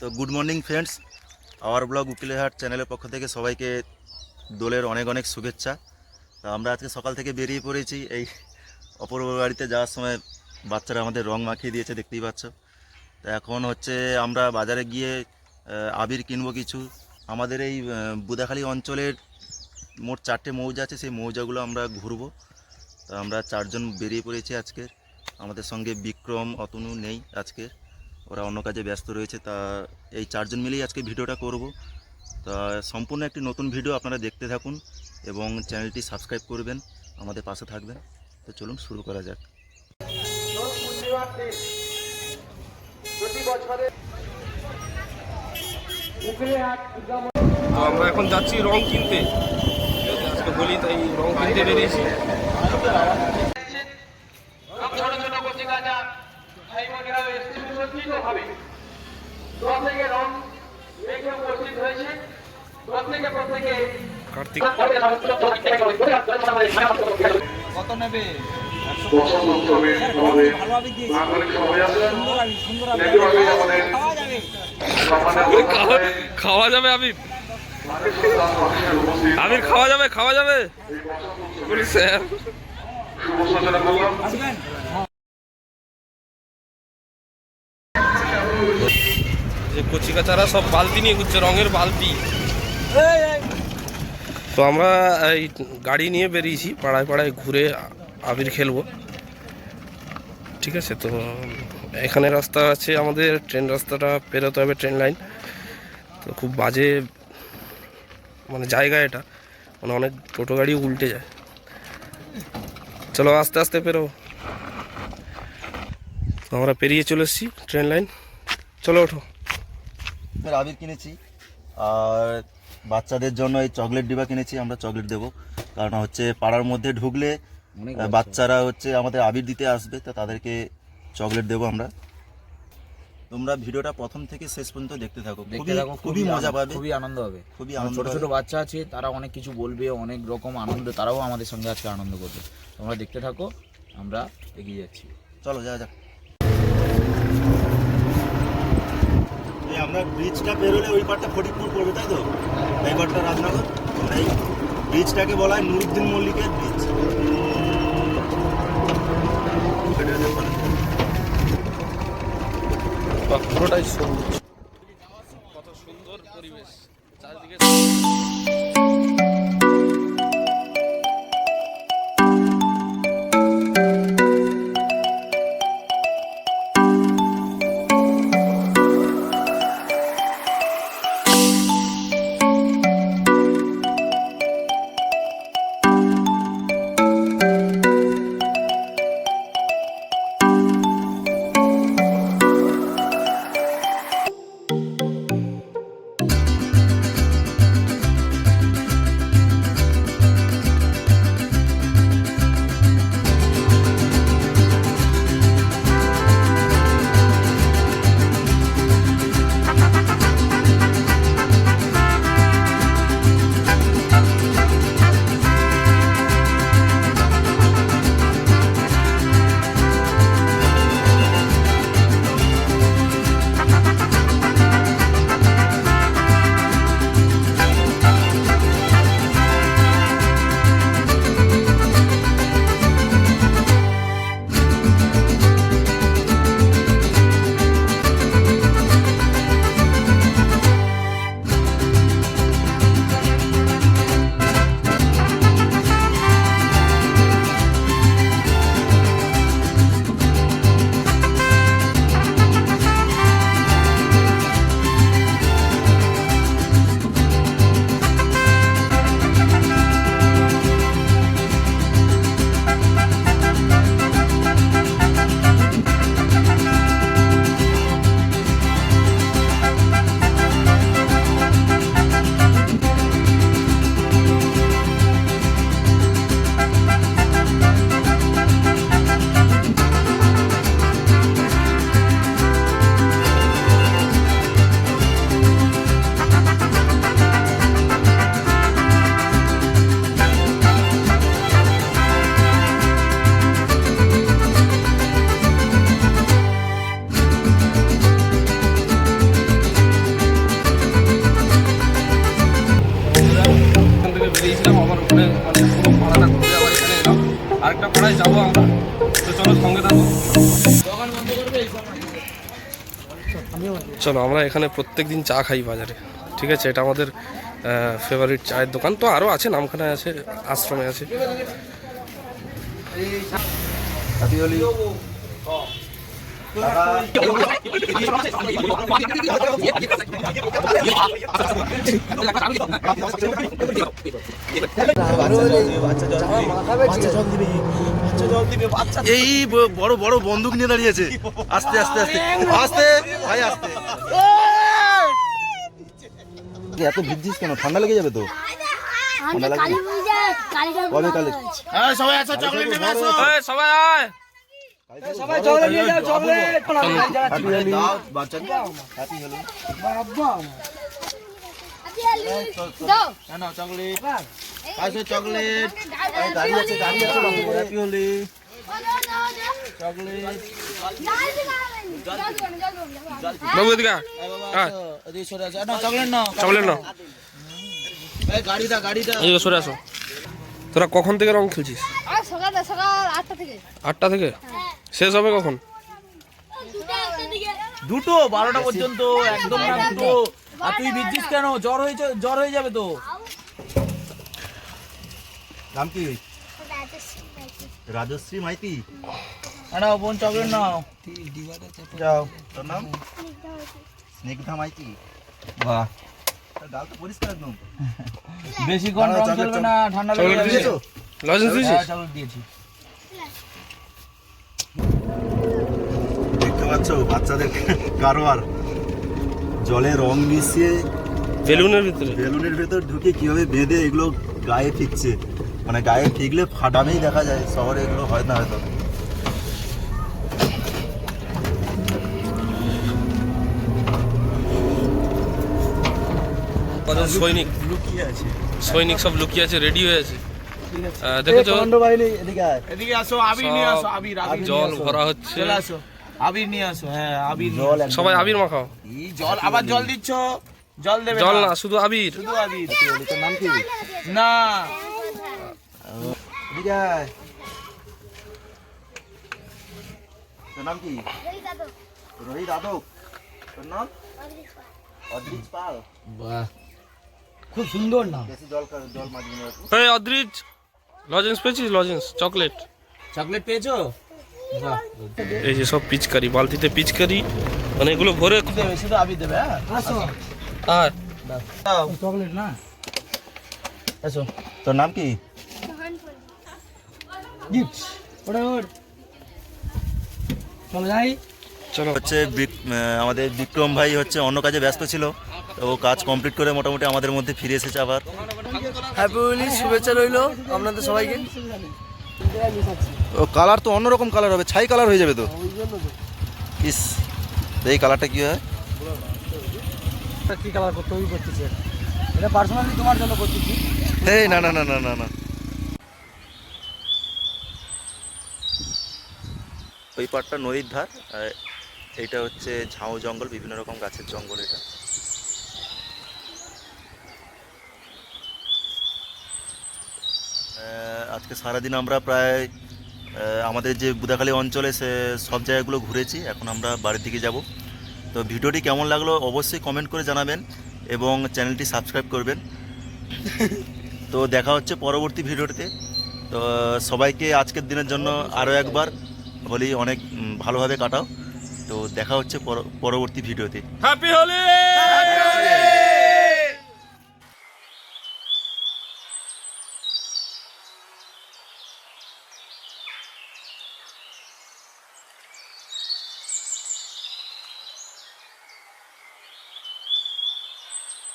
তো good morning friends our blog Ukilehat চ্যানেলের পক্ষ থেকে সবাইকে দোলের অনেক অনেক শুভেচ্ছা। তো আমরা আজকে সকাল থেকে বেরিয়ে পড়েছি। এই অপূর্ব বাড়িতে যাওয়ার সময় বাচ্চারা আমাদের রং মাখিয়ে দিয়েছে, দেখতেই পাচ্ছ। তো এখন হচ্ছে আমরা বাজারে গিয়ে আবির কিনবো কিছু। আমাদের এই বুদাখালী অঞ্চলের মোট চারটে মৌজা আছে। সেই মৌজাগুলো আমরা ঘুরবো। তো আমরা চারজন বেরিয়ে পড়েছি আজকের। আমাদের সঙ্গে বিক্রম, অতনু নেই আজকের। ওরা অন্য কাজে ব্যস্ত রয়েছে, তা এই চারজন মিলেই আজকে ভিডিওটা করব। তা সম্পূর্ণ একটি নতুন ভিডিও আপনারা দেখতে থাকুন এবং চ্যানেলটি সাবস্ক্রাইব করবেন, আমাদের পাশে থাকবেন। তো চলুন শুরু করা যাক। তো আমরা এখন যাচ্ছি রং কিনতে। আজকে বলি তাই রং কিনতে বেরিয়েছি ছোট ছোট কচি কাঁচা ভাই বোনেরা এসে সুসজ্জিত ভাবে প্রত্যেকে রং মেখে উপস্থিত হয়েছে প্রত্যেকে প্রত্যেকে কার্তিক কত নেবে বসন্ত উৎসবে আমাদের নাগরিক সবাই আছেন আমাদের সম্মানের খাওয়া- যাবে উপস্থিত আবির খাওয়া যাবে খাওয়া যাবে। স্যার। যে কচি কাচারা সব বালতি নিয়ে ঘুরছে রঙের বালতি। তো আমরা এই গাড়ি নিয়ে বেরিয়েছি, পাড়ায় পাড়ায় ঘুরে আবির খেলব। ঠিক আছে? তো, এখানে রাস্তা আছে আমাদের, ট্রেন রাস্তাটা পেরোতে হবে ট্রেন লাইন। তো খুব বাজে মানে জায়গা এটা। মানে অনেক টোটো গাড়ি উল্টে যায়। চলো আস্তে আস্তে পেরো আমরা পেরিয়ে চলে এসেছি ট্রেন লাইন। চলো ওঠো। আবির কিনেছি। আর বাচ্চাদের জন্য এই চকলেট ডিবা কিনেছি আমরা চকলেট দেবো। কারণ হচ্ছে পাড়ার মধ্যে ঢুকলে বাচ্চারা হচ্ছে আমাদের আবির দিতে আসবে তো তাদেরকে চকলেট দেবো আমরা। তোমরা ভিডিওটা প্রথম থেকে শেষ পর্যন্ত দেখতে থাকো। দেখতে থাকো খুবই মজা পাবে। খুবই আনন্দ হবে। খুবই আনন্দ ছোট ছোট বাচ্চা আছে তারা অনেক কিছু বলবে অনেক রকম আনন্দ তারাও আমাদের সঙ্গে আজকে আনন্দ করবে। তোমরা দেখতে থাকো আমরা এগিয়ে যাচ্ছি। চলো যা যাক। আমরা ব্রিজটা পেরোলে ওই পারটা ফটিকপুর পড়বে তাই তো? এই পারটা রাজনগর এই ব্রিজটাকে বলা হয় নুরুদ্দিন মল্লিকের ব্রিজ পুরোটাই সবুজ। দিয়েছিলাম, আবার ওখানে মানে পুরো ভাড়াটা ঘুরে আবার এখানে এলাম। আরেকটা ভাড়ায় যাব আমরা, তো চলো সঙ্গে থাকব চলো, আমরা এখানে প্রত্যেক দিন চা খাই বাজারে, ঠিক আছে? এটা আমাদের ফেভারিট চায়ের দোকান। তো আরও আছে নামখানায় আছে, আশ্রমে আছে। এই বড় বড় বন্দুক নিয়ে দাঁড়িয়েছে আস্তে আস্তে আস্তে। আস্তে ভাই আস্তে। এত ভিজছিস কেন? ঠান্ডা লেগে যাবে তো। কালী পূজায় কালীটার কবে কালী? সবাই আয়। হ্যাপি হ্যাপি চকলেট আসো চকলেট আছে গাড়ি আছে হ্যাপি হোলি চকলেট বাবু এদিকে আয়। আয়, চকলেট নাও চকলেট গাড়িটা এদিকে সরে আসো। তোরা কখন থেকে রং খেলছিস? আটটা থেকে? শেষ হবে কখন? দুটো বারোটা পর্যন্ত একদম না দুটো। আর তুই ভিজছিস কেন? জ্বর হয়েছে জ্বর হয়ে যাবে তো। নাম কি? রাজশ্রী মাইতি। নাও বোন চকলেট নাও। যাও তোর নাম? স্নিগ্ধা মাইতি। বাহ। তো পরিষ্কার একদম। বেশিক্ষণ রং চলবে না ঠান্ডা লেগে যাবে লজেন্স হ্যাঁ, দিয়েছি। পাচ্ছ বাচ্চাদের কারোয়ার জলে রং মিশিয়ে বেলুনের ভিতরে? বেলুনের ভেতর ঢুকে কীভাবে বেঁধে এগুলো গায়ে ফিকছে? মানে গায়ে ফিকলে ফাটামেই দেখা যায় শহরে এগুলো হয় না হয়তো। কজন সৈনিক? লুকিয়ে আছে। সৈনিক সব লুকিয়ে আছে রেডি হয়ে আছে? দেখেছ? নিয়ে জল ভরা হচ্ছে। চলে আসো। আবির নিয়ে আসো হ্যাঁ আবির নিয়ে জল সবাই আবির মাখাও। এই জল আবার জল দিচ্ছ? জল দেবে জল না শুধু আবির। শুধু আবির। তোর নাম কি? না। এদিকে তোর নাম কি? রোহিত আদক তোর নাম? অদ্রিজ পাল। বাহ। খুব সুন্দর না বেশি জল খা- জল মাঝবি এই অদ্রিজ লজেন্স পেয়েছিস? Lozenges chocolate. চকলেট পেয়েছ? এই যে সব পিচকারি বালতিতে পিচকারি মানে এগুলো ভরে শুধু দেবে হ্যাঁ? আসো। আয় দাও। চকলেট না? এসো তোর নাম কি? গিফট। ওরে ওর। চলো যাই। চলো। হচ্ছে আমাদের বিক্রম ভাই হচ্ছে অন্য কাজে ব্যস্ত ছিল। তো ও কাজ কমপ্লিট করে মোটামুটি আমাদের মধ্যে ফিরে এসেছে আবার। হ্যাপি হোলি শুভেচ্ছা রইল আপনাদের সবাইকে। ও কালার তো অন্যরকম কালার হবে ছাই কালার হয়ে যাবে তো। ইস এই কালারটা কি হয়? কি কালার করতে ওই করতেছি এটা পার্সোনালি তোমার জন্য করতেছি এই না না না না না না। ওই পাটটা নদীর ধার এইটা হচ্ছে ঝাউ জঙ্গল বিভিন্ন রকম গাছের জঙ্গল এটা। আজকে সারাদিন আমরা প্রায় আমাদের যে বুদাখালী অঞ্চলে সে সব জায়গাগুলো ঘুরেছি, এখন আমরা বাড়ির দিকে যাব। তো ভিডিওটি কেমন লাগল অবশ্যই কমেন্ট করে জানাবেন এবং চ্যানেলটি সাবস্ক্রাইব করবেন। তো দেখা হচ্ছে পরবর্তী ভিডিওতে। তো সবাইকে আজকের দিনের জন্য আরও একবার হোলি অনেক ভালোভাবে কাটাও। তো দেখা হচ্ছে পরবর্তী ভিডিওতে। হ্যাপি হোলি